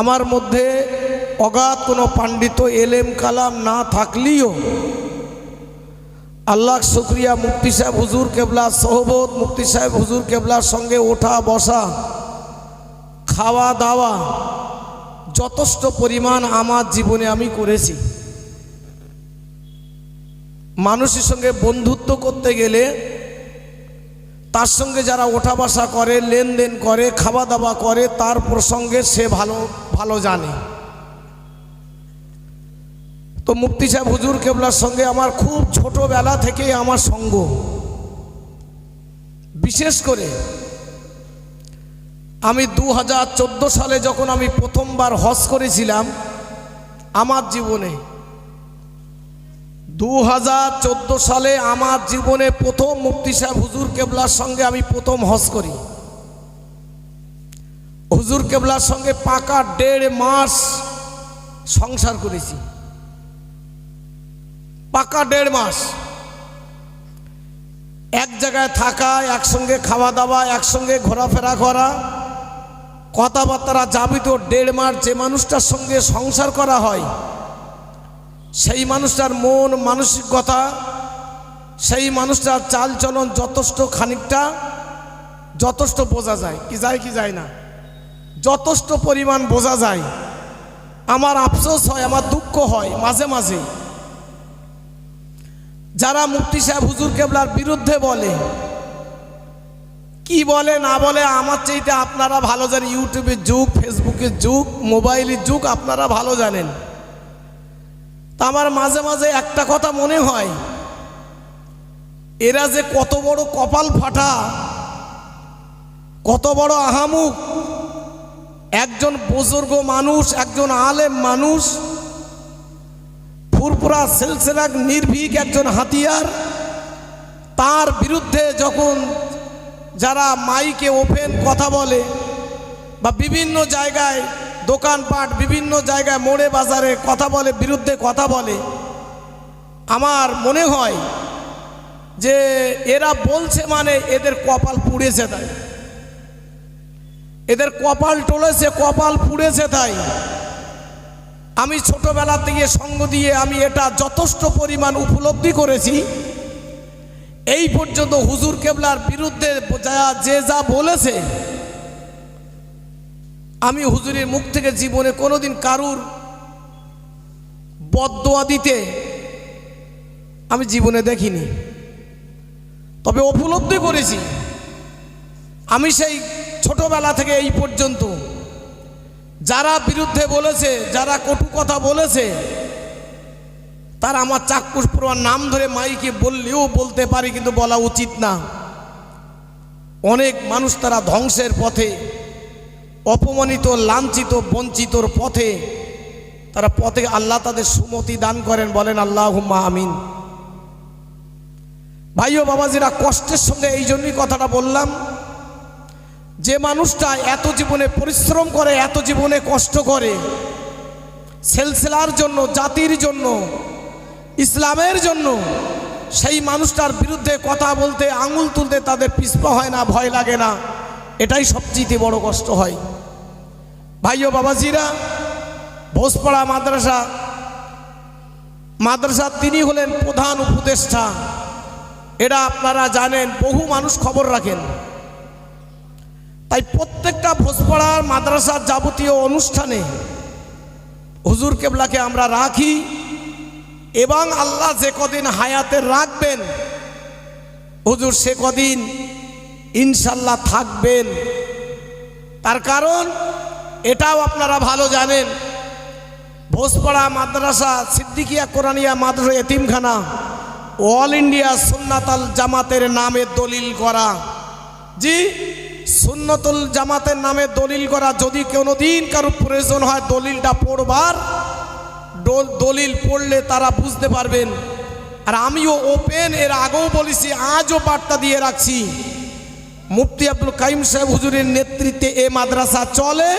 আমার মধ্যে অগাধ কোনো পাণ্ডিত এলেম, কালাম না থাকলেও আল্লাহ শুক্রিয়া মুফতি সাহেব, হুজুর কেবলা সহবত, মুফতি সাহেব, হুজুর কেবলার সঙ্গে ওঠা, বসা, খাওয়া, দাওয়া যথেষ্ট পরিমাণ আমার জীবনে আমি করেছি। মানুষের সঙ্গে বন্ধুত্ব করতে গেলে তার সঙ্গে যারা ওঠা বসা করে, লেনদেন করে খাওয়া দাওয়া করে, তার প্রসঙ্গে সে ভালো ভালো জানে। তো মুফতি সাহেব হুজুর কেবলার সঙ্গে আমার খুব ছোটবেলা থেকে আমার সঙ্গ। বিশেষ করে আমি দু হাজার চোদ্দ সালে যখন আমি প্রথমবার হজ করেছিলাম, আমার জীবনে দু হাজার চোদ্দ সালে আমার জীবনে প্রথম মুফতি সাহেব হুজুর কেবলার সঙ্গে আমি প্রথম হজ করি। হুজুর কেবলার সঙ্গে পাকা দেড় মাস সংসার করেছি। পাকা দেড় মাস। এক জায়গায় থাকা, একসঙ্গে খাওয়া দাওয়া, একসঙ্গে ঘোরাফেরা করা কথাবার্তা যাবি তো দেড় মাস যে মানুষটার সঙ্গে সংসার করা হয় সেই মানুষটার মন, মানসিকতা, সেই মানুষটার চালচলন যথেষ্ট খানিকটা, যথেষ্ট বোঝা যায়। কি যায় কি যায় না। যথেষ্ট পরিমাণ বোঝা যায়। আমার আফসোস হয়, আমার দুঃখ হয় মাঝে মাঝে। যারা মুফতি সাহেব হুজুর কেবলার বিরুদ্ধে বলে, কি বলে, না বলে, আমার চাইতে আপনারা ভালো জানেন। ইউটিউবের যুগ, ফেসবুকের যুগ, মোবাইলের যুগ, আপনারা ভালো জানেন। তা আমার মাঝে মাঝে একটা কথা মনে হয়। এরা যে কত বড় কপাল ফাটা, কত বড় আহামুক। একজন বুজুর্গ মানুষ, একজন আলেম মানুষ ফুরপুরা সেলসেলাক নির্ভীক একজন হাতিয়ার। তার বিরুদ্ধে যখন যারা মাইকে ওপেন কথা বলে বা বিভিন্ন জায়গায় দোকানপাট বিভিন্ন জায়গায়, মোড়ে, বাজারে কথা বলে, বিরুদ্ধে কথা বলে। আমার মনে হয় যে এরা বলছে মানে এদের কপাল পুড়েছে তাই। এদের কপাল টলেছে, কপাল পুড়েছে তাই। আমি ছোটবেলা থেকে সঙ্গ দিয়ে আমি এটা যথেষ্ট পরিমাণ উপলব্ধি করেছি। এই পর্যন্ত হুজুর কেবলার বিরুদ্ধে যা যে যা বলেছে আমি হুজুরের মুখ থেকে জীবনে কোনোদিন কারুর বদোয়া দিতে আমি জীবনে দেখিনি। তবে উপলব্ধি করেছি, আমি সেই ছোটবেলা থেকে এই পর্যন্ত যারা বিরুদ্ধে বলেছে, যারা কটু কথা বলেছে, তারা আমার চাক্ষুষ পুরোর নাম ধরে মাইকে বললেও বলতে পারি, কিন্তু বলা উচিত না। অনেক মানুষ তারা ধ্বংসের পথে অপমানিত, লাঞ্ছিত, বঞ্চিতর পথে তারা পথে আল্লাহ তাদের সুমতি দান করেন, বলেন আল্লাহ হুম্মা আমিন। ভাই ও বাবাজিরা, কষ্টের সঙ্গে এই জন্যই কথাটা বললাম, যে মানুষটা এত জীবনে পরিশ্রম করে, এত জীবনে কষ্ট করে, সেলসেলার জন্য, জাতির জন্য, ইসলামের জন্য, সেই মানুষটার বিরুদ্ধে কথা বলতে, আঙুল তুলতে তাদের পিছপা হয় না, ভয় লাগে না। এটাই সবচেয়ে বড় কষ্ট হয়। ভাই ও বাবাজিরা, ভোজপাড়া মাদ্রাসা। মাদ্রাসা তিনি হলেন প্রধান উপদেষ্টা। এটা আপনারা জানেন, বহু মানুষ খবর রাখেন। তাই প্রত্যেকটা ভোজপাড়ার মাদ্রাসার যাবতীয় অনুষ্ঠানে হুজুর কেবলাকে আমরা রাখি এবং আল্লাহ যে কদিন হায়াতে রাখবেন, হুজুর সে কদিন ইনশাল্লাহ থাকবেন। তার কারণ এটাও আপনারা ভালো জানেন। ভোজপাড়া মাদ্রাসা, সিদ্দিকিয়া কোরআনিয়া মাদ্রাসা এতিমখানা অল ইন্ডিয়া সুন্নাতাল জামাতের নামে দলিল করা। জি, সুন্নতুল জামাতের নামে দলিল করা। যদি কোনো দিন কারও প্রয়োজন হয় দলিলটা পড়বার দলিল পড়লে তারা বুঝতে পারবেন। আর আমিও ওপেন এর আগেও বলেছি, আজও বার্তা দিয়ে রাখছি। মুফতি আব্দুল কাইম সাহেব হুজুরের নেতৃত্বে এ মাদ্রাসা চলে।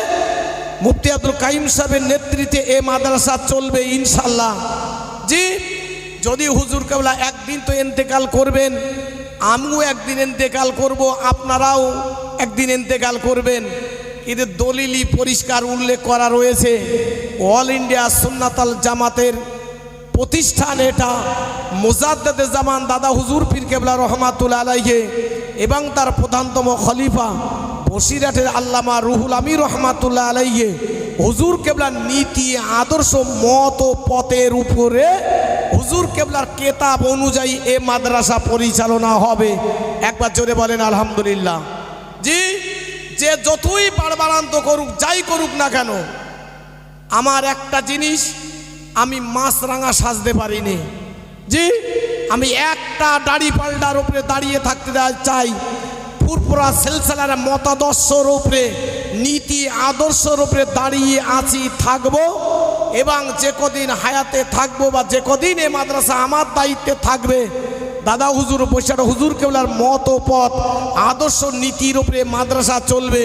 মুফতি আব্দুল কাইম সাহেবের নেতৃত্বে এ মাদ্রাসা চলবে ইনশাল্লাহ জি, যদি হুজুর কেবলা একদিন তো এন্তেকাল করবেন, আমিও একদিন এন্তেকাল করব, আপনারাও একদিন এন্তেকাল করবেন। এদের দলিলই পরিষ্কার উল্লেখ করা রয়েছে, অল ইন্ডিয়া সুন্নাতাল জামাতের প্রতিষ্ঠান এটা, মুজাদ্দেদে জামান দাদা হুজুর পীর কেবলা রহমাতুল আলাইহে এবং তার প্রধানতম খলিফা বসিরহাটের আল্লামা রুহুল আমির রহমাতুল্লাহ আলাইয়ে হুজুর কেবলার নীতি, আদর্শ, মত ও পথের উপরে হুজুর কেবলার কেতাব অনুযায়ী এ মাদ্রাসা পরিচালনা হবে। একবার জোরে বলেন, আলহামদুলিল্লাহ। জি, যে যতই বাড়বাড়ান্ত করুক, যাই করুক না কেন, আমার একটা জিনিস, আমি মাছরাঙা সাজতে পারিনি। জি, আমি একটা দাড়ি পাল্টার উপরে দাঁড়িয়ে থাকতে চাই ফুরফুরা সেলসেলার মতাদর্শর উপরে নীতি আদর্শর উপরে দাঁড়িয়ে আছি, থাকব এবং যে কদিন হায়াতে থাকব বা যে কদিন এ মাদ্রাসা আমার দায়িত্বে থাকবে, দাদা হুজুর, বৈশাখ হুজুর কেবলার মত পথ, আদর্শ নীতির উপরে মাদ্রাসা চলবে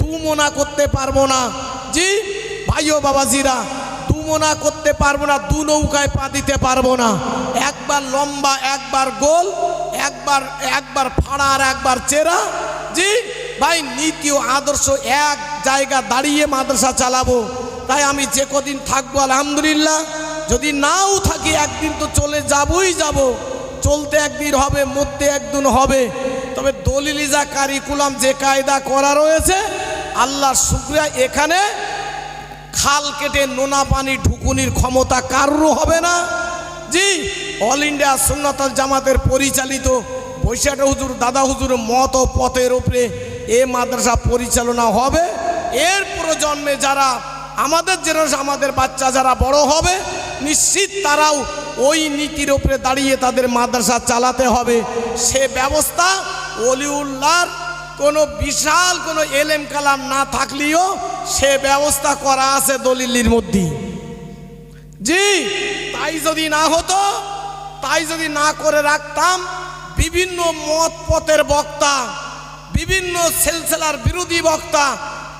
তুমনা করতে পারব না। জি, ভাইও বাবাজিরা, দুমনা করতে পারব না, দু নৌকায় পা দিতে পারব না। একবার লম্বা, একবার গোল একবার একবার ফাড়া আর একবার চেরা। জি, ভাই, নীতি ও আদর্শ এক জায়গা দাঁড়িয়ে মাদ্রাসা চালাবো। তাই আমি যে কদিন থাকব, আলহামদুলিল্লাহ। যদি নাও থাকি, একদিন তো চলে যাবই যাব। চলতে একদিন হবে, মরতে একদিন হবে। তবে দলিলিজা কারিকুলাম যে কায়দা করা রয়েছে আল্লাহ শুক্রিয়া, এখানে খাল কেটে নোনা পানি ঢুকুনির ক্ষমতা কারোর হবে না। জি অল ইন্ডিয়া সুন্নাতাল জামাতের পরিচালিত বৈশাখ হুজুর, দাদা হুজুর মত পথের উপরে এ মাদ্রাসা পরিচালনা হবে। এর প্রজন্মে যারা আমাদের জেনারেশন আমাদের বাচ্চা যারা বড় হবে, নিশ্চিত তারাও ওই নীতির উপরে দাঁড়িয়ে তাদের মাদ্রাসা চালাতে হবে। সে ব্যবস্থা অলিউল্লাহর কোনো বিশাল কোনো এলেম কালাম না থাকলেও সে ব্যবস্থা করা আছে দলিলির মধ্যে জি, তাই যদি না হতো, তাই যদি না করে রাখতাম, বিভিন্ন মত পথের বক্তা, বিভিন্ন সেলসেলার বিরোধী বক্তা,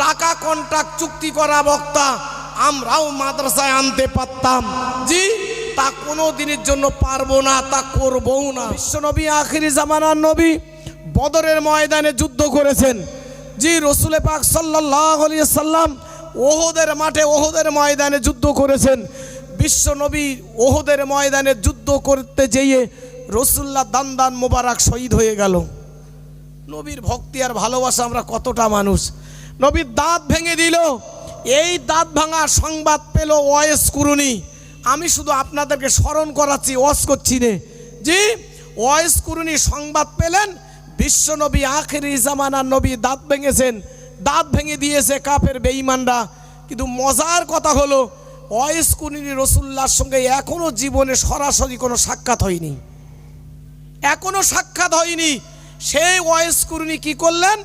টাকা কন্ট্রাক্ট চুক্তি করা বক্তা, আমরাও মাদ্রাসায় আনতে পারতাম। জি, তা কোনো দিনের জন্য পারব না, তা করবও না। বিশ্বনবী আখিরি জামানার নবী বদরের ময়দানে যুদ্ধ করেছেন। জি, রসুলে পাক সাল্লাহ সাল্লাম ওহদের মাঠে ওহদের ময়দানে যুদ্ধ করেছেন। বিশ্ব নবী ওহদের ময়দানে যুদ্ধ করতে যেয়ে রসুল্লাহ দান দান মোবারক শহীদ হয়ে গেল। নবীর ভক্তি আর ভালোবাসা আমরা কতটা মানুষ। নবীর দাঁত ভেঙে দিল। এই দাঁত ভাঙার সংবাদ পেল ওয়েস কুরুনি। আমি শুধু আপনাদেরকে স্মরণ করাচ্ছি ওয়াস করছি রে জি ওয়েস কুরুনি সংবাদ পেলেন, বিশ্ব নবী আখেরি জামানার নবী দাঁত ভেঙেছেন। দাঁত ভেঙে দিয়েছে কাপের বেঈমানরা। কিন্তু মজার কথা হলো ওয়েস কুরুনি রসুল্লাহর সঙ্গে এখনও জীবনে সরাসরি কোনো সাক্ষাৎ হয়নি। এখনও সাক্ষাৎ হয়নি। সেই ওয়েস কি করলেন?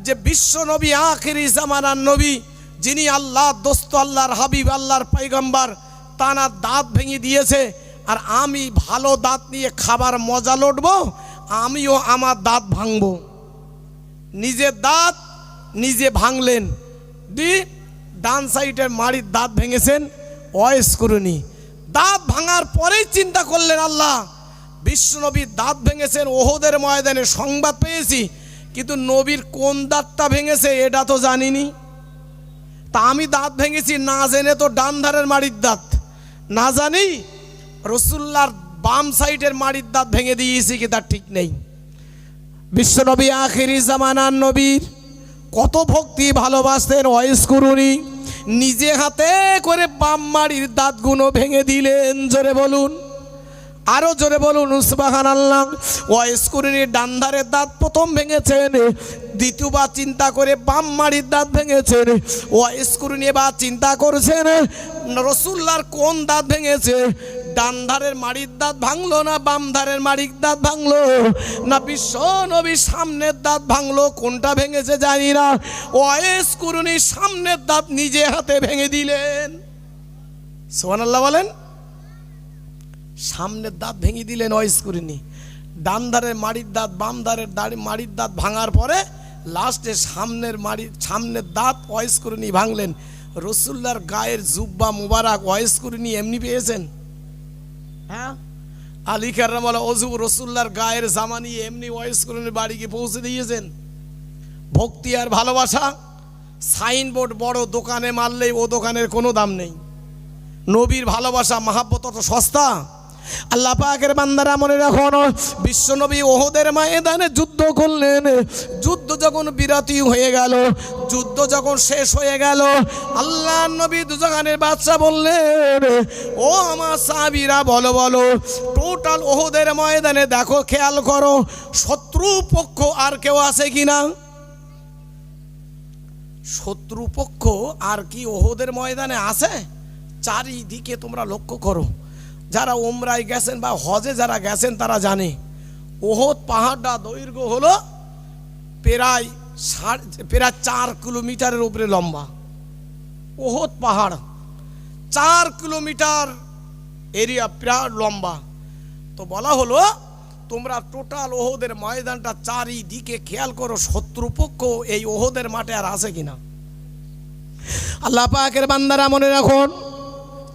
যে বিশ্ব নবী, আখেরি জামানার নবী, যিনি আল্লাহ দোস্ত, আল্লাহর হাবিব, আল্লাহর পাইগম্বার তানার দাঁত ভেঙে দিয়েছে, আর আমি ভালো দাঁত নিয়ে খাবার মজা লুটব আমিও আমার দাঁত ভাঙব। নিজের দাঁত নিজে ভাঙলেন। দি, ডান সাইডের মাড়ির দাঁত ভেঙেছেন ওয়েস কুরুনি। দাঁত ভাঙার পরেই চিন্তা করলেন আল্লাহ। বিশ্বনবীর দাঁত ভেঙেছেন, ওহদের ময়দানে সংবাদ পেয়েছি, কিন্তু নবীর কোন দাঁতটা ভেঙেছে এটা তো জানিনি। তা আমি দাঁত ভেঙেছি, না জেনে তো ডান ধারের মাড়ির দাঁত। না জানি রসুল্লার বাম সাইডের মাড়ির দাঁত ভেঙে দিয়েছি কি তার ঠিক নেই। বিশ্বনবী আখিরি জামানার নবীর কত ভক্তি ভালোবাসতেন ওয়েস করুনি। নিজে হাতে করে বাম মাড়ির দাঁতগুলো ভেঙে দিলেন, জোরে বলুন। আরও জোরে বলুন উসবাহান আল্লাহ ওয়েস কুরুনির ডান্ধারের দাঁত প্রথম ভেঙেছেন, দ্বিতীয়বার চিন্তা করে বাম মাড়ির দাঁত ভেঙেছেন। ওয়েস বা চিন্তা করছেন রসুল্লার কোন দাঁত ভেঙেছে? ডান ধারের মাড়ির দাঁত ভাঙলো না বাম ধারের মাড়ির দাঁত ভাঙলো? না বিশ্ব নবীর সামনের দাঁত ভাঙলো? কোনটা ভেঙেছে জানি না। ওয়েস কুরুনির সামনের দাঁত নিজে হাতে ভেঙে দিলেন। সোহান আল্লাহ বলেন। সামনের দাঁত ভেঙে দিলেন অয়েস করিনি। ডান ধারের মাড়ির দাঁত, বাম ধারের দাড়ি, মাড়ির দাঁত ভাঙার পরে লাস্টে সামনের মাড়ির, সামনের দাঁত অয়েস করিনি ভাঙলেন। রসুল্লার গায়ের জুব্বা মুবারক অয়েস করিনি এমনি পেয়েছেন? হ্যাঁ? আলী কার্রামালা অজু রসুল্লার গায়ের জামানি এমনি ওয়েস করিনি বাড়ি গিয়ে পৌঁছে দিয়েছেন। ভক্তি আর ভালোবাসা, সাইনবোর্ড বড় দোকানে মারলেই ও দোকানের কোনো দাম নেই। নবীর ভালোবাসা, মাহাব্বত অত সস্তা। আল্লাহ পাকের বান্দারা মনে রাখুন বিশ্বনবী ওহদের ময়দানে যুদ্ধ করলেন। যুদ্ধ যখন বিরতি হয়ে গেল, যুদ্ধ যখন শেষ হয়ে গেল, আল্লাহ নবী দুজগানের বাদশা বললেন, ও আমার সাবিরা বলো বলো টোটাল ওহদের ময়দানে দেখো, খেয়াল করো শত্রু পক্ষ আর কেউ আছে কি কিনা? শত্রুপক্ষ আর কি ওহদের ময়দানে আছে? চারিদিকে তোমরা লক্ষ্য করো, যারা ওমরায় গেছেন বা হজে যারা গেছেন তারা জানে, ওহদ পাহাড়টা দৈর্ঘ্য হলো প্রায় প্রায় চার কিলোমিটারের উপরে লম্বা। ওহদ পাহাড়। চার কিলোমিটার এরিয়া প্রায় লম্বা। তো বলা হলো, তোমরা টোটাল ওহদের ময়দানটা চারিদিকে খেয়াল করো, শত্রুপক্ষ এই ওহদের মাঠে আর আছে কিনা। আল্লাহ পাকের বান্দারা মনে রাখুন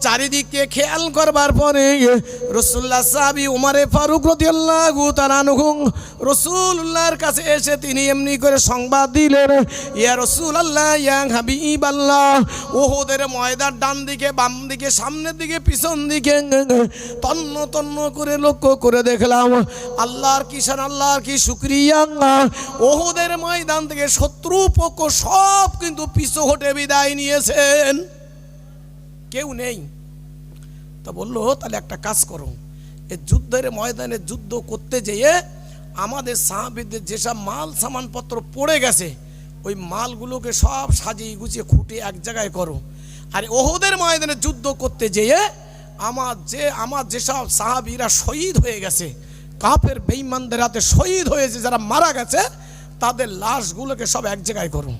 চারিদিকে খেয়াল করবার পরে রসুল্লাহ সাহাবি উমারে ফারুক রদিয়াল্লাহু তাআলাহু রসুল্লাহর কাছে এসে তিনি এমনি করে সংবাদ দিলেন, ইয়া রসুলাল্লাহ, ইয়া হাবিব আল্লাহ ওহদের ময়দার ডান দিকে বাম দিকে সামনের দিকে, পিছন দিকে তন্ন তন্ন করে লক্ষ্য করে দেখলাম, আল্লাহর কিষান আল্লাহর কি শুক্রিয়া ওহদের ময়দান থেকে শত্রু পক্ষ সব কিন্তু পিছু হটে বিদায় নিয়েছেন। কেউ নেই। তা বলল, তাহলে একটা কাজ করো। এই যুদ্ধের ময়দানে যুদ্ধ করতে যেয়ে আমাদের সাহাবিদের যেসব মাল সামানপত্র পড়ে গেছে, ওই মালগুলোকে সব সাজিয়ে গুছিয়ে খুঁটে এক জায়গায় করো। আর ওহদের ময়দানে যুদ্ধ করতে যেয়ে আমার যে, আমার যেসব সাহাবিরা শহীদ হয়ে গেছে কাপের বেইমানদের হাতে শহীদ হয়েছে, যারা মারা গেছে, তাদের লাশগুলোকে সব এক জায়গায় করো।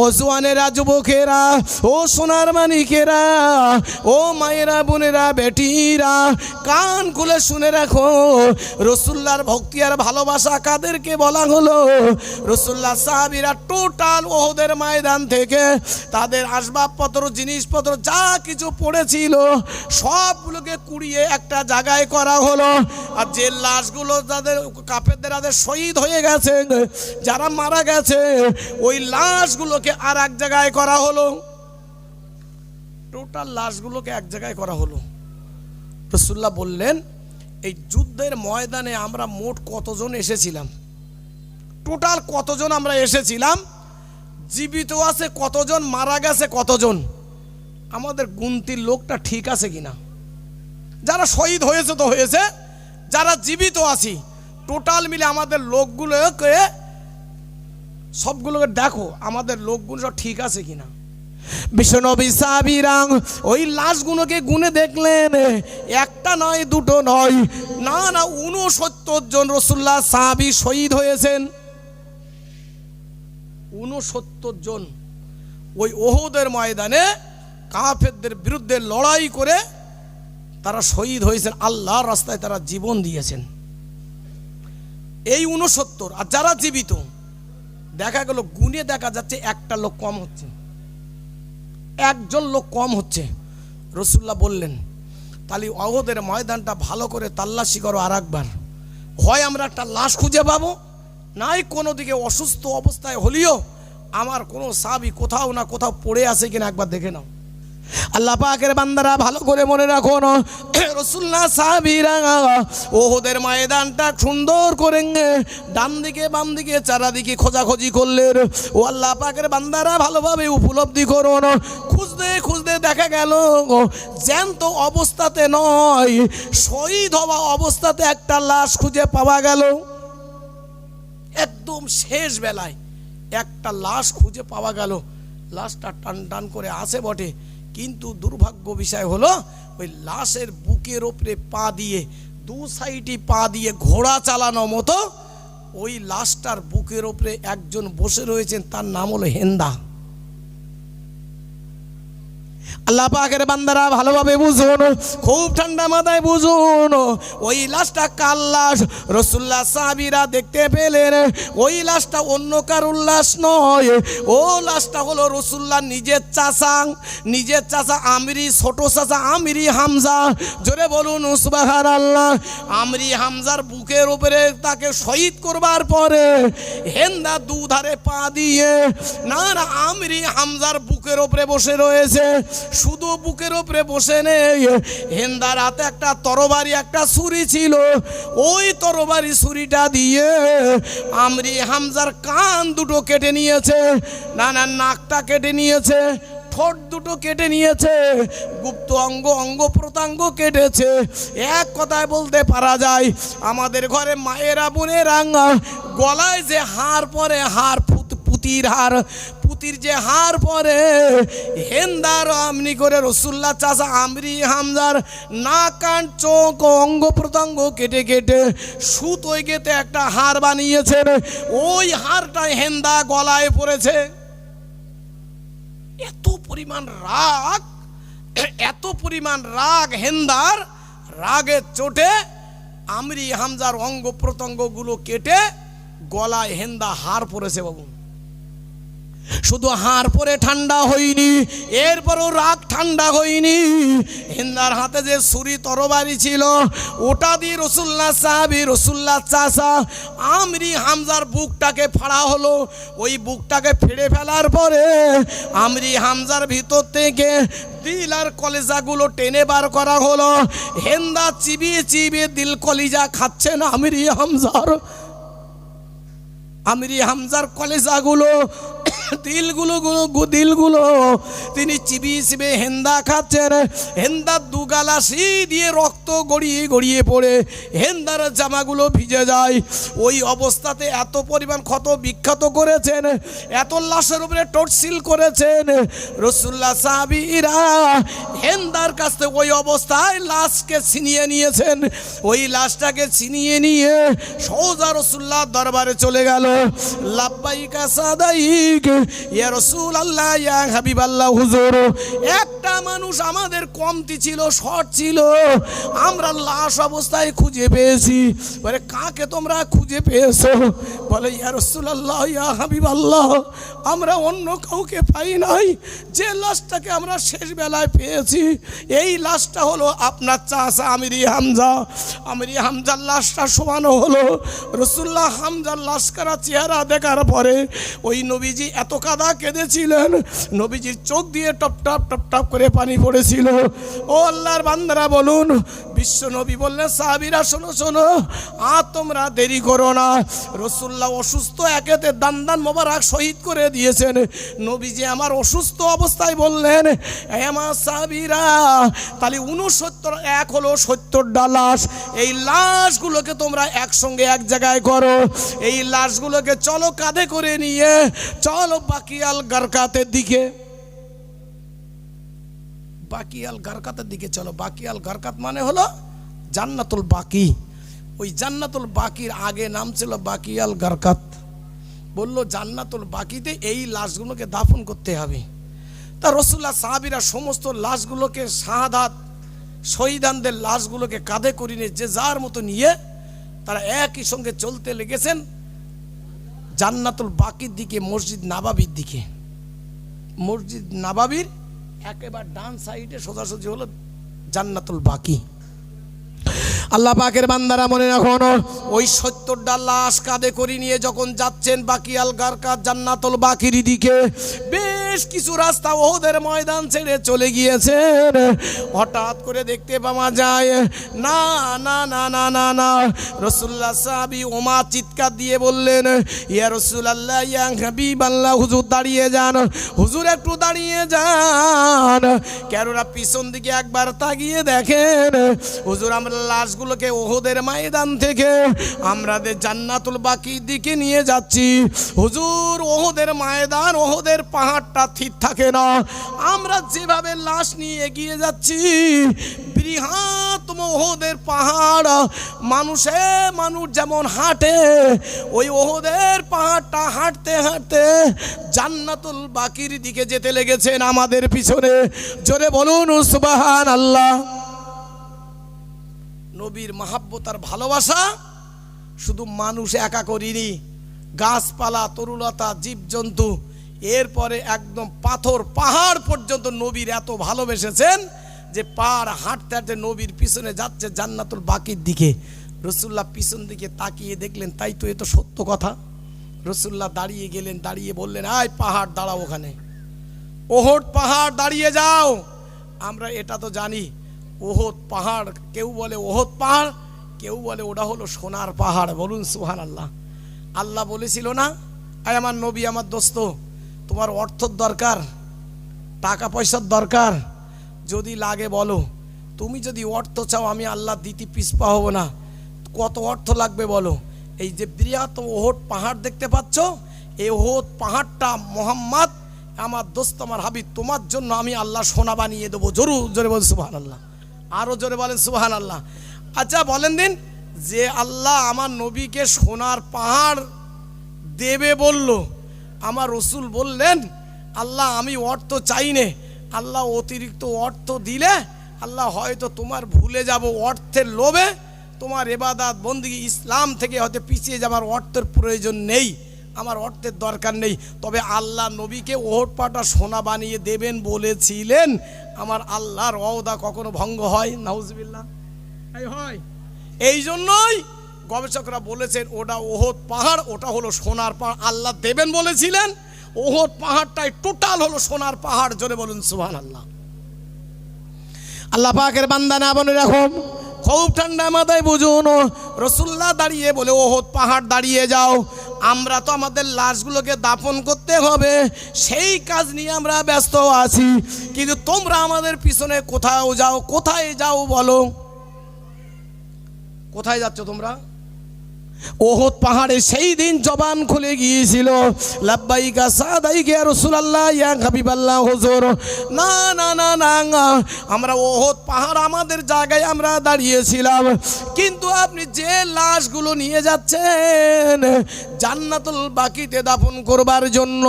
ও জোয়ানেরা যুবকেরা ও সোনার মানিকেরা, ও মায়েরা, বোনেরা, বেটিরা, কান খুলে শুনে রাখো। রসুল্লার ভক্তি আর ভালোবাসা কাদেরকে বলা হলো? রসুল্লাহ সাহাবিরা টোটাল ওহদের ময়দান থেকে তাদের আসবাবপত্র, জিনিসপত্র, যা কিছু পড়েছিল, সবগুলোকে কুড়িয়ে একটা জায়গায় করা হলো। আর যে লাশগুলো যাদের কাপেরদের হাতে শহীদ হয়ে গেছে, যারা মারা গেছে, ওই লাশগুলোকে আর এক জায়গায় করা হলো। টোটাল লাশগুলোকে এক জায়গায় করা হলো। রসুল্লাহ বললেন, এই যুদ্ধের ময়দানে আমরা মোট কতজন এসেছিলাম? টোটাল কতজন আমরা এসেছিলাম? জীবিত আছে কতজন? মারা গেছে কতজন? আমাদের গুনতির লোকটা ঠিক আছে কিনা? যারা শহীদ হয়েছে তো হয়েছে, যারা জীবিত আছি টোটাল মিলে আমাদের লোকগুলোকে সবগুলোকে দেখো, আমাদের লোকগুলো সব ঠিক আছে কিনা। বিশ্বনবী সাবিরাং ওই লাশগুলোকে গুনে দেখলেন, একটা নয়, দুটো নয়, না না উনসত্তর জন রসুল্লাহ সাহাবি শহীদ হয়েছেন। উনসত্তর জন ওই ওহুদের ময়দানে কাফেরদের বিরুদ্ধে লড়াই করে তারা শহীদ হয়েছেন, আল্লাহর রাস্তায় তারা জীবন দিয়েছেন। এই উনসত্তর আর যারা জীবিত দেখা গেল গুনে দেখা যাচ্ছে একটা লোক কম হচ্ছে। একজন লোক কম হচ্ছে। রসুল্লাহ বললেন, তাহলে অহদের ময়দানটা ভালো করে তাল্লাশি করো আর একবার হয় আমরা একটা লাশ খুঁজে পাবো, নাই কোনো দিকে অসুস্থ অবস্থায় হলেও আমার কোনো সাবি কোথাও না কোথাও পড়ে আছে কিনা একবার দেখে নাও। আল্লাহ পাকের বান্দারা ভালো করে মনে রাখো রসুল্লাহ সাহাবিরা ওহদের ময়দানটা সুন্দর করে ডান দিকে বাম দিকে চারাদিকে খোঁজাখুঁজি করলেন। ও আল্লাহ পাকের বান্দারা ভালোভাবে উপলব্ধি করুন খুঁজতে খুঁজতে দেখা গেল, জ্যান্ত অবস্থাতে নয়, শহীদ হওয়া অবস্থাতে একটা লাশ খুঁজে পাওয়া গেল। একদম শেষ বেলায় একটা লাশ খুঁজে পাওয়া গেল। লাশটা টান টান করে আসে বটে। কিন্তু দুর্ভাগ্য বিষয় হলো, ওই লাশের বুকের ওপরে পা দিয়ে, দু সাইডে পা দিয়ে ঘোড়া চালানো মতো ওই লাশটার বুকের ওপরে একজন বসে রয়েছেন, তার নাম হলো হেন্দা। আল্লাহ পাকের বান্দারা ভালোভাবে বুঝুন, খুব ঠান্ডা মাথায় বুঝুন। ওই লাশটা কার লাশ? রসুল্লাহ সাহাবিরা দেখতে পেলেন, ওই লাশটা অন্য কার উল্লাস নয়। ও লাশটা হলো রসুল্লাহ নিজের চাষা নিজের চাষা আমরি, ছোট চাষা আমরি হামজা। জোরে বলুন উসবাহার আল্লাহ আমরি হামজার বুকের উপরে তাকে শহীদ করবার পরে হেন্দা দুধারে পা দিয়ে না না আমরি হামজার বুকের উপরে বসে রয়েছে। শুধু বুকের উপরে বসে নেই। হেন্দার হাতে একটা তরবারি, একটা ছুরি ছিল। ওই তরবারি ছুরিটা দিয়ে আমরি হামজার কান দুটো কেটে নিয়েছে না না নাকটা কেটে নিয়েছে, ঠোঁট দুটো কেটে নিয়েছে, গুপ্ত অঙ্গ অঙ্গ প্রত্যঙ্গ কেটেছে। এক কথায় বলতে পারা যায়, আমাদের ঘরে মায়েরা, বোনেরা গলায় যে হার পরে হার পুতির হার, পুতির যে হার পরে হেন্দার আমনি করে রসুল্লা চাষা আমরি হামজার না কান, চোখ, অঙ্গ প্রত্যঙ্গ কেটে কেটে সুতোয় গেতে একটা হার বানিয়েছেন। ওই হারটা হেন্দা গলায় পড়েছে। এত পরিমাণ রাগ, এত পরিমাণ রাগ হেন্দার, রাগের চোটে আমরি হামজার অঙ্গ প্রত্যঙ্গগুলো কেটে গলায় হেন্দা হার পড়েছে বাবু। শুধু হাড় পরে ঠান্ডা হয়নি, এরপরও রাগ ঠান্ডা হয়নি। হিন্দার হাতে যে ছুরি তরবারি ছিল, ওটা দিয়ে রসুল্লাহ সাহাবি, রসুল্লাহ চাষা আমরি হামজার বুকটাকে ফাড়া হলো। ওই বুকটাকে ফেড়ে ফেলার পরে আমরি হামজার ভিতর থেকে দিল আর কলেজাগুলো টেনে বার করা হলো। হেন্দা চিবিয়ে চিবিয়ে দিল কলিজা খাচ্ছেন আমরি হামজার। আমিরি হামজার কলেজাগুলো দিলগুলো গুলো গু- দিলগুলো তিনি চিবি চিবে হেন্দা খাচ্ছেন। হেন্দার দুগালাসি দিয়ে রক্ত গড়িয়ে গড়িয়ে পড়ে। হেন্দার জামাগুলো ভিজে যায়। ওই অবস্থাতে এত পরিমাণ ক্ষত বিখ্যাত করেছেন। এত লাশের উপরে টটসিল করেছেন। রসুল্লাহ সাহাবিরা হেন্দার কাছ থেকে ওই অবস্থায় লাশকে ছিনিয়ে নিয়েছেন। ওই লাশটাকে ছিনিয়ে নিয়ে সৌজা রসুল্লাহ দরবারে চলে গেল। লাব্বাইকা রসুল আল্লাহ ইয়া হাবিব আল্লাহ হুজুর, একটা মানুষ আমাদের কমতি ছিল, শর্ট ছিল, আমরা লাশ অবস্থায় খুঁজে পেয়েছি। বলে, কাকে তোমরা খুঁজে পেয়েছ? বলে, ইয়া রসুল আল্লাহ ইয়া হাবিব আল্লাহ আমরা অন্য কাউকে পাই নাই। যে লাশটাকে আমরা শেষ বেলায় পেয়েছি, এই লাশটা হলো আপনার চাষা আমিরি হামজা। আমিরি হামজার লাশটা শোয়ানো হলো। রসুল্লাহ হামজার লাশ করা চেহারা দেখার পরে ওই নবীজি এত কাদা কেঁদেছিলেন। নবীজির চোখ দিয়ে টপ টপ টপ টপ করে পানি পড়েছিল। ও আল্লাহর বান্দারা, বলুন বিশ্ব নবী বললেন, সাহাবিরা, শোনো শোনো, আর তোমরা দেরি করো না। রসুল্লাহ অসুস্থ, একেতে দান দান মোবারক শহীদ করে দিয়েছেন। নবী যে আমার অসুস্থ অবস্থায় বললেন, "এ আমার সাহাবিরা, তাহলে উনসত্তর এক হলো সত্তরটা লাশ। এই লাশগুলোকে তোমরা একসঙ্গে এক জায়গায় করো। এই লাশগুলোকে চলো কাঁধে করে নিয়ে, চলো বাকিয়াল গারকাতের দিকে। বাকিয়াল গারকাতের দিকে চলো। বাকিয়াল গারকাত মানে হলো জান্নাতুল বাকি। ওই জান্নাতুল বাকির আগে নাম ছিল বাকিয়াল গারকাত। বলল, জান্নাতুল বাকিতে এই লাশগুলোকে দাফন করতে হবে। তা রসুল্লাহ সাহাবিরা সমস্ত লাশগুলোকে শাহাদাত, শহীদানদের লাশগুলোকে কাঁধে করে নিয়ে যে যার মতো নিয়ে তারা একই সঙ্গে চলতে লেগেছেন জান্নাতুল বাকির দিকে, মসজিদ নাবাবির দিকে। মসজিদ নাবাবির একেবারে ডান সাইডে সোজাসুজি হলো জান্নাতুল বাকি। আল্লাহ পাকের বান্দারা মনে রাখুন ওই সত্তরটা লাশ কাঁধে করে নিয়ে যখন যাচ্ছেন বাকি আলগার কাজ জান্নাতুল বাকির দিকে, বেশ কিছু রাস্তা ওদের ময়দান ছেড়ে চলে গিয়েছেন। হঠাৎ করে দেখতে পাওয়া যায়, না না না না না না। রসুল্লাহ সাহাবি ওমা চিৎকার দিয়ে বললেন, ইয়া রসুল আল্লাহ ইয়া হাবিব হুজুর দাঁড়িয়ে যান, হুজুর একটু দাঁড়িয়ে যান। কেননা পিছন দিকে একবার তাকিয়ে দেখেন, হুজুর আমরা লাশগুলোকে ওহদের ময়দান থেকে আমাদের জান্নাতুল বাকির দিকে নিয়ে যাচ্ছি। হুজুর ওহদের ময়দান ওহদের পাহাড়টা ঠিক থাকে না। আমরা যেভাবে লাশ নিয়ে এগিয়ে যাচ্ছি বৃহত্তম ওহদের পাহাড়, মানুষে মানুষ যেমন হাঁটে, ওই ওহদের পাহাড়টা হাঁটতে হাঁটতে জান্নাতুল বাকির দিকে যেতে লেগেছেন আমাদের পিছনে। জোরে বলুন সুবাহান আল্লাহ নবীর মাহাব্বত আর ভালোবাসা শুধু মানুষ একা করিনি। গাছপালা তরুলতা জীবজন্তু, এরপরে একদম পাথর, পাহাড় পর্যন্ত নবীর এত ভালোবেসেছেন যে পাহাড় হাঁটতে হাঁটতে নবীর পিছনে যাচ্ছে জান্নাতুল বাকির দিকে। রসুল্লাহ পিছন দিকে তাকিয়ে দেখলেন, তাই তো এ তো সত্য কথা। রসুল্লাহ দাঁড়িয়ে গেলেন, দাঁড়িয়ে বললেন, আয় পাহাড়, দাঁড়াও ওখানে। ওহট পাহাড়, দাঁড়িয়ে যাও। আমরা এটা তো জানি ওহত পাহাড়, কেউ বলে ওহত পাহাড়, কেউ বলে ওটা হলো সোনার পাহাড়। বলুন সুহান আল্লাহ আল্লাহ বলেছিল না, আয় আমার নবী, আমার দোস্ত, তোমার অর্থর দরকার, টাকা পয়সার দরকার। যদি লাগে বলো। তুমি যদি অর্থ চাও, আমি আল্লাহ দিতে পিসপা হব না। কত অর্থ লাগবে বলো। এই যে বৃহত্তম ওহট পাহাড় দেখতে পাচ্ছ এই ওহট পাহাড়টা মোহাম্মদ, আমার দোস্ত, আমার হাবিব, তোমার জন্য আমি আল্লাহ সোনা বানিয়ে দেবো। জরুর, জোরে বলেন সুবাহান আল্লাহ আরও জোরে বলেন সুবাহান আল্লাহ আচ্ছা বলেন দিন, যে আল্লাহ আমার নবীকে সোনার পাহাড় দেবে বলল, আমার রসুল বললেন, আল্লাহ, আমি অর্থ চাই নে। আল্লাহ, অতিরিক্ত অর্থ দিলে, আল্লাহ, হয়তো তোমার ভুলে যাব অর্থের লোভে, তোমার এবাদাত বন্দিগি ইসলাম থেকে হয়তো পিছিয়ে যাবার অর্থের প্রয়োজন নেই। আমার অর্থের দরকার নেই। তবে আল্লাহ নবীকে ওহট পাটা সোনা বানিয়ে দেবেন বলেছিলেন। আমার আল্লাহর অওদা কখনো ভঙ্গ হয়? নাউজবিল্লা এই হয়। এই জন্যই গবেষকরা বলেছেন ওটা ওহত পাহাড় ওটা হলো সোনার পাহাড়। আল্লাহ দেবেন বলেছিলেন ওহত পাহাড়টাই টোটাল হলো সোনার পাহাড়। জোরে বলুন সুহান আল্লাহ আল্লাহ পাকের বান্দা না বলে রাখুন। খুব ঠান্ডা মাথায় বুঝুন রসুল্লাহ দাঁড়িয়ে বলে ওহত পাহাড় দাঁড়িয়ে যাও। আমরা তো আমাদের লাশগুলোকে দাফন করতে হবে। সেই কাজ নিয়ে আমরা ব্যস্ত আছি। কিন্তু তোমরা আমাদের পিছনে কোথাও যাও, কোথায় যাও বলো। কোথায় যাচ্ছ তোমরা? ওহদ পাহাড়ে সেই দিন জবান খুলে গিয়েছিল। লাব্বাইকা ইয়া না না না না আমরা ওহদ পাহাড় আমাদের জায়গায় আমরা দাঁড়িয়েছিলাম। কিন্তু আপনি যে লাশগুলো নিয়ে যাচ্ছেন, জান্নাতুল বাকিতে দাফন করবার জন্য,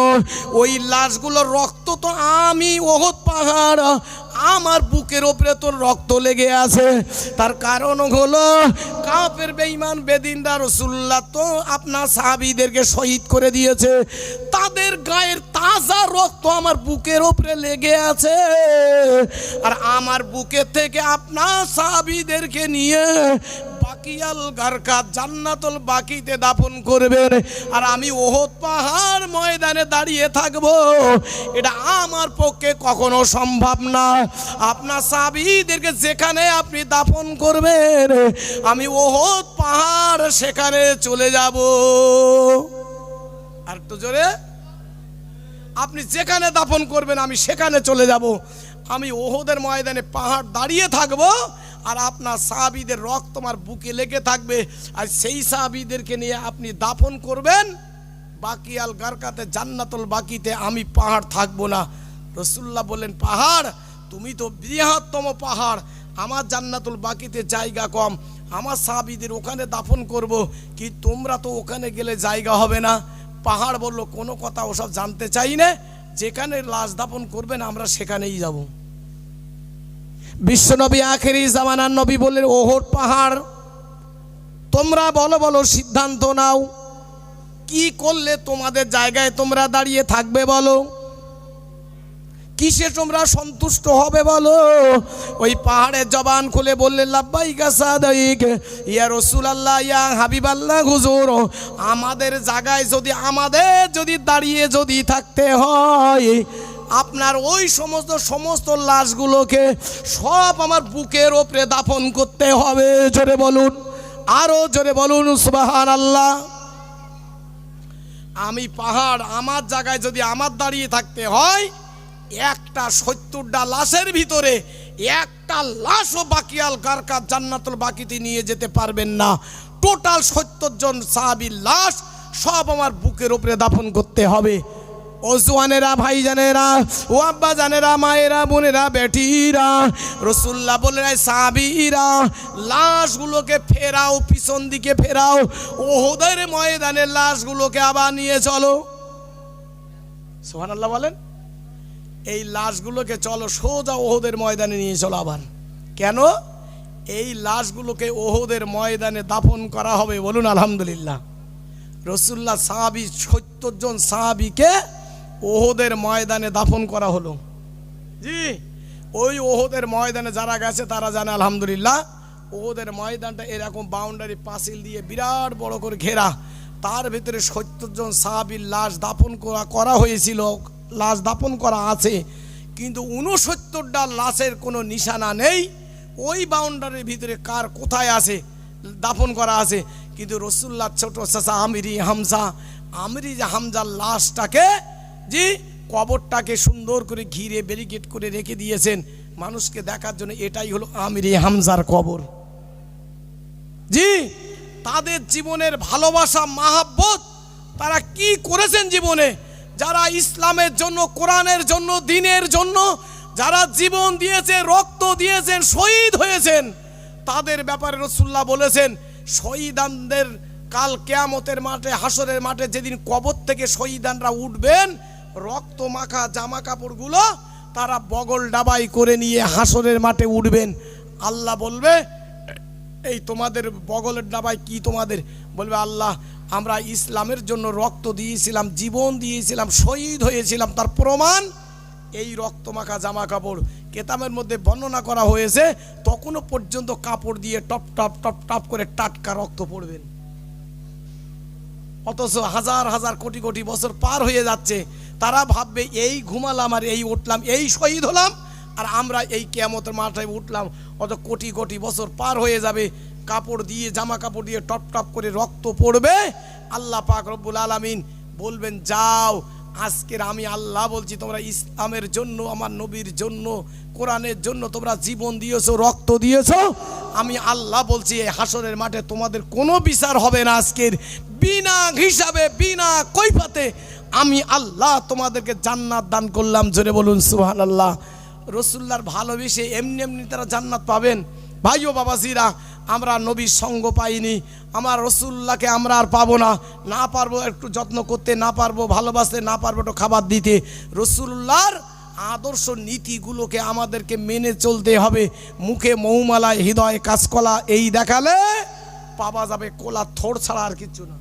ওই লাশগুলোর রক্ত তো আমি ওহত পাহাড় আমার বুকের ওপরে তোর রক্ত লেগে আছে। তার কারণ হলো কাপের বেঈমান বেদিনদা রসুল্লাহ তো আপনার সাহাবিদেরকে শহীদ করে দিয়েছে। তাদের গায়ের তাজা রক্ত আমার বুকের ওপরে লেগে আছে। আর আমার বুকের থেকে আপনার সাহাবিদেরকে নিয়ে বাকিয়াল গারকাত জান্নাতুল বাকিতে দাফন করবেন। আর আমি ওহদ পাহাড় ময়দানে দাঁড়িয়ে থাকব। এটা আমার পক্ষে কখনো সম্ভব না। আপনার সাবিদেরকে যেখানে আপনি দাফন করবেন, আমি ওহদ পাহাড় সেখানে চলে যাব। আর একটু জোরে। আপনি যেখানে দাফন করবেন, আমি সেখানে চলে যাব। আমি ওহদের ময়দানে পাহাড় দাঁড়িয়ে থাকব। আর আপনার সাহাবিদের রক্ত তোমার বুকে লেগে থাকবে। আর সেই সাহাবিদেরকে নিয়ে আপনি দাফন করবেন। বাকি আল গারকাতে, জান্নাতুল বাকিতে আমি পাহাড় থাকব না। রসুল্লাহ বললেন, পাহাড়? তুমি তো বৃহত্তম পাহাড়। আমার জান্নাতুল বাকিতে জায়গা কম। আমার সাহাবিদের ওখানে দাফন করব। কি তোমরা তো ওখানে গেলে জায়গা হবে না? পাহাড় বলল, কোনো কথা ওসব জানতে চাই না। যেখানে লাশ দাফন করবেন, আমরা সেখানেই যাব। বিশ্বনবী আখেরি জামানার নবী বললেন ওহট পাহাড়, তোমরা বলো বলো, সিদ্ধান্ত নাও। কি করলে তোমাদের জায়গায় তোমরা দাঁড়িয়ে থাকবে বলো? কিসে তোমরা সন্তুষ্ট হবে বলো? ওই পাহাড়ের জবান খুলে বললে লাব্বাইকা সাদাইক, ইয়া রসুল আল্লাহ ইয়া হাবিব হুজুর, আমাদের জায়গায় যদি, আমাদের যদি দাঁড়িয়ে যদি থাকতে হয় আপনার ওই সমস্ত সমস্ত লাশগুলোকে সব আমার বুকের ওপরে দাফন করতে হবে। জোরে বলুন, আরও জোরে বলুন সুবাহান আল্লাহ আমি পাহাড় আমার জায়গায় যদি আমার দাঁড়িয়ে থাকতে হয়, একটা সত্তরটা লাশের ভিতরে একটা লাশও বাকিয়াল গারকাত জান্নাতুল বাকিতে নিয়ে যেতে পারবেন না। টোটাল সত্তর জন সাহাবির লাশ সব আমার বুকের উপরে দাফন করতে হবে। ও জোয়ানেরা ভাই জানেরা ও আব্বা জানেরা মায়েরা, বোনেরা, বেটিরা রসুল্লাহ বলে সাবিরা লাশগুলোকে ফেরাও, পিছন দিকে ফেরাও ওদের ময়দানের লাশগুলোকে আবার নিয়ে চলো। সোহান আল্লাহ বলেন, এই লাশগুলোকে চলো, সোজা ওহদের ময়দানে নিয়ে চলো আবার। কেন? এই লাশগুলোকে ওহদের ময়দানে দাফন করা হবে, বলুন আলহামদুলিল্লাহ। রসুল্লাহ সাহাবি, সত্তর জন সাহাবিকে ওহদের ময়দানে দাফন করা হলো। জি। ওই ওহদের ময়দানে যারা গেছে তারা জানে আলহামদুলিল্লাহ ওহদের ময়দানটা এরকম বাউন্ডারি পাঁচিল দিয়ে বিরাট বড় করে ঘেরা। তার ভিতরে সত্তর জন সাহাবির লাশ দাফন করা করা হয়েছিল লাশ দাফন করা আছে কিন্তু উনসত্তরটা লাশের কোনো নিশানা নেই। ওই বাউন্ডারির ভিতরে কার কোথায় আছে দাফন করা আছে। কিন্তু রসুল্লাহ ছোট চাচা আমিরি হামসা আমিরি যে হামজার লাশটাকে জি কবরটাকে সুন্দর করে ঘিরে ব্যারিকেড করে রেখে দিয়েছেন, মানুষকে দেখার জন্য এটাই হলো আমিরি হামজার কবর। জি, তাদের জীবনের ভালোবাসা, মাহাব্বত, তারা কি করেছেন জীবনে? যারা ইসলামের জন্য, কোরআনের জন্য, দিনের জন্য, যারা জীবন দিয়েছে, রক্ত দিয়েছেন, শহীদ হয়েছেন, তাদের ব্যাপারে রসুল্লাহ বলেছেন, শহীদানদের কাল কেয়ামতের মাঠে হাসরের মাঠে যেদিন কবর থেকে শহীদানরা উঠবেন রক্ত মাখা জামা কাপড়গুলো তারা বগল ডাবাই করে নিয়ে হাসরের মাঠে উঠবেন। আল্লাহ বলবে, এই তোমাদের বগলের ডাবায় কি তোমাদের? বলবে, আল্লাহ, আমরা ইসলামের জন্য রক্ত দিয়েছিলাম, জীবন দিয়েছিলাম, শহীদ হয়েছিলাম। তার প্রমাণ, এই রক্তমাখা জামা কাপড় কেতাবের মধ্যে বর্ণনা করা হয়েছে, তখনও পর্যন্ত কাপড় দিয়ে টপ টপ টপ টপ করে টাটকা রক্ত পড়বেন। অথচ হাজার হাজার কোটি কোটি বছর পার হয়ে যাচ্ছে। তারা ভাববে, এই ঘুমালাম আর এই উঠলাম, এই শহীদ হলাম আর আমরা এই কেয়ামতের মাঠে উঠলাম। অত কোটি কোটি বছর পার হয়ে যাবে, কাপড় দিয়ে, জামা কাপড় দিয়ে টপ টপ করে রক্ত পড়বে। আল্লাহ পাক রব্বুল আলামিন বলবেন, যাও, আজকের আমি আল্লাহ বলছি, তোমরা ইসলামের জন্য, আমার নবীর জন্য, কোরআনের জন্য তোমরা জীবন দিয়েছ, রক্ত দিয়েছ। আমি আল্লাহ বলছি, এই হাসরের মাঠে তোমাদের কোনো বিচার হবে না আজকের। বিনা হিসাবে, বিনা কৈফাতে আমি আল্লাহ তোমাদেরকে জান্নাত দান করলাম। জোরে বলুন সুহান আল্লাহ রসুল্লার ভালোবেসে এমনি এমনি তারা জান্নাত পাবেন। ভাই ও বাবাজিরা, আমরা নবীর সঙ্গ পাইনি। আমার রসুল্লাহকে আমরা আর পাবো না। না পারব, একটু যত্ন করতে, না পারব, ভালোবাসতে, না পারব একটু খাবার দিতে। রসুল্লাহর আদর্শ নীতিগুলোকে আমাদেরকে মেনে চলতে হবে। মুখে মৌমালায়, হৃদয় কাজকলা এই দেখালে পাওয়া যাবে কোলা, থোড় ছাড়া আর কিছু না।